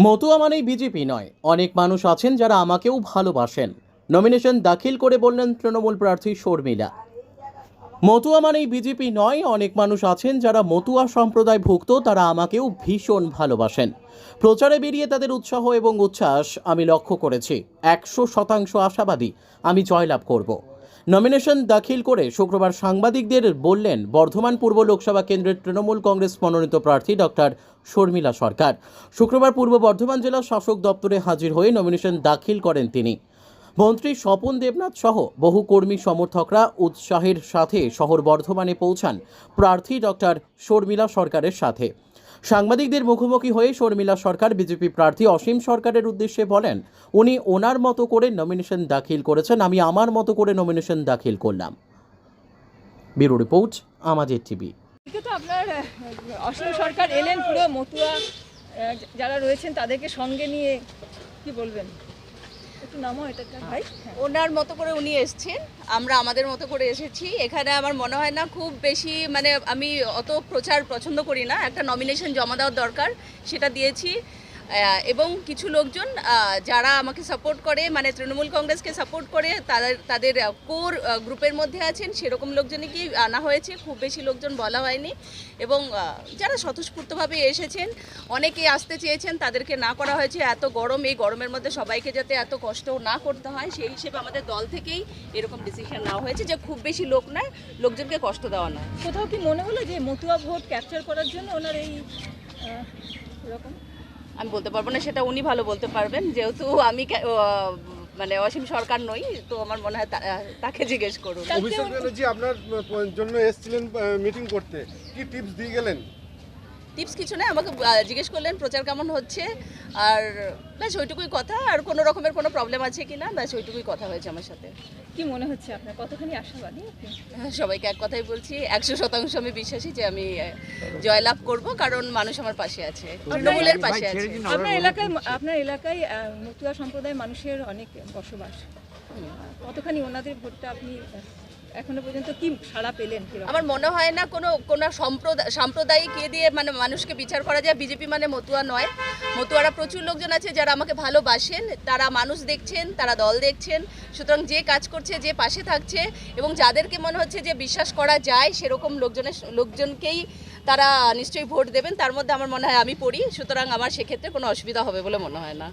মতুয়া মানেই বিজেপি নয়। অনেক মানুষ আছেন যারা আমাকেও ভালোবাসেন। নমিনেশন দাখিল করে বললেন তৃণমূল প্রার্থী শর্মিলা। মতুয়া মানেই বিজেপি নয়, অনেক মানুষ আছেন যারা মতুয়া সম্প্রদায় ভুক্ত তারা আমাকেও ভীষণ ভালোবাসেন। প্রচারে বেরিয়ে তাদের উৎসাহ এবং উচ্ছ্বাস আমি লক্ষ্য করেছি। একশো শতাংশ আশাবাদী আমি জয়লাভ করব। নমিনেশন দাখিল করে শুক্রবার সাংবাদিকদের বললেন, বর্ধমান পূর্ব লোকসভা কেন্দ্রের তৃণমূল কংগ্রেস মনোনীত প্রার্থী ডক্টর শর্মিলা সরকার। শুক্রবার পূর্ব বর্ধমান জেলা শাসক দপ্তরে হাজির হয়ে নমিনেশন দাখিল করেন তিনি। মন্ত্রী স্বপন দেবনাথ সহ বহু কর্মী সমর্থকরা উৎসাহের সাথে শহর বর্ধমানে পৌঁছান প্রার্থী ডক্টর শর্মিলা সরকারের সাথে। সাংবাদিকদের মুখোমুখি হয়ে শর্মিলা সরকার, বিজেপি প্রার্থী অসীম সরকারের উদ্দেশ্যে বলেন, উনি ওনার মতো করে নমিনেশন দাখিল করেছেন, আমি আমার মতো করে নমিনেশন দাখিল করলাম। ব্যুরো রিপোর্ট, আমাদের টিভি। আপনার অসীম সরকার এলেন পুরো মতুয়া যারা রয়েছেন তাদেরকে সঙ্গে নিয়ে কি বলবেন? একটু নামো এটা ভাই হ্যাঁ। ওনার মতো করে উনি এসছেন আমরা আমাদের মতো করে এসেছি। এখানে আমার মনে হয় না খুব বেশি মানে আমি অত প্রচার পছন্দ করি না। একটা নমিনেশন জমা দেওয়ার দরকার সেটা দিয়েছি। এবং কিছু লোকজন যারা আমাকে সাপোর্ট করে মানে তৃণমূল কংগ্রেসকে সাপোর্ট করে তাদের তাদের কোর গ্রুপের মধ্যে আছেন সেরকম লোকজনকে আনা হয়েছে খুব বেশি লোকজন বলা হয়নি। এবং যারা স্বতঃস্ফূর্তভাবে এসেছেন অনেকে আসতে চেয়েছেন তাদেরকে না করা হয়েছে এত গরম এই গরমের মধ্যে সবাইকে যাতে এত কষ্ট না করতে হয় সেই হিসেবে আমাদের দল থেকেই এরকম ডিসিশন নেওয়া হয়েছে যে খুব বেশি লোক নয় লোকজনকে কষ্ট দেওয়া নয়। কোথাও কি মনে হলো যে মতুয়া ভোট ক্যাপচার করার জন্য ওনার এই আহ, এরকম? আমি বলতে পারব না, সেটা উনি ভালো বলতে পারবেন। যেহেতু আমি মানে অসীম সরকার নই, তো আমার মনে হয় তাকে জিজ্ঞেস করুন। অভিষেক ব্যানার্জি আপনার জন্য এসেছিলেন মিটিং করতে। কি টিপস দিয়ে গেলেন? টিপস কিছু নেই আমাকে জিজ্ঞেস করলেন প্রচার কেমন হচ্ছে আর ব্যাস ওইটুকুই কথা আর কোনো রকমের কোনো প্রবলেম আছে কি না ব্যাস ওইটুকুই কথা হয়েছে আমার সাথে। কি মনে হচ্ছে আপনার? কতখানি আশাবাদী আপনি? সবাইকে এক কথাই বলছি একশো শতাংশ আমি বিশ্বাসী যে আমি জয়লাভ করব কারণ মানুষ আমার পাশে আছে তৃণমূলের পাশে আছে। আপনার এলাকায় আপনার এলাকায় মতুয়া সম্প্রদায়ের মানুষের অনেক বসবাস। কতখানি ওনাদের ভোটটা আপনি এখনও পর্যন্ত কি সাড়া পেলেন আমার মনে হয় না কোনো কোনো সম্প্রদায় সাম্প্রদায়িক ইয়ে দিয়ে মানে মানুষকে বিচার করা যায়। বিজেপি মানে মতুয়া নয়। মতুয়ারা প্রচুর লোকজন আছে যারা আমাকে ভালোবাসেন। তারা মানুষ দেখছেন তারা দল দেখছেন। সুতরাং যে কাজ করছে যে পাশে থাকছে এবং যাদেরকে মনে হচ্ছে যে বিশ্বাস করা যায় সেরকম লোকজনের লোকজনকেই তারা নিশ্চয়ই ভোট দেবেন। তার মধ্যে আমার মনে হয় আমি পড়ি। সুতরাং আমার সেক্ষেত্রে কোনো অসুবিধা হবে বলে মনে হয় না।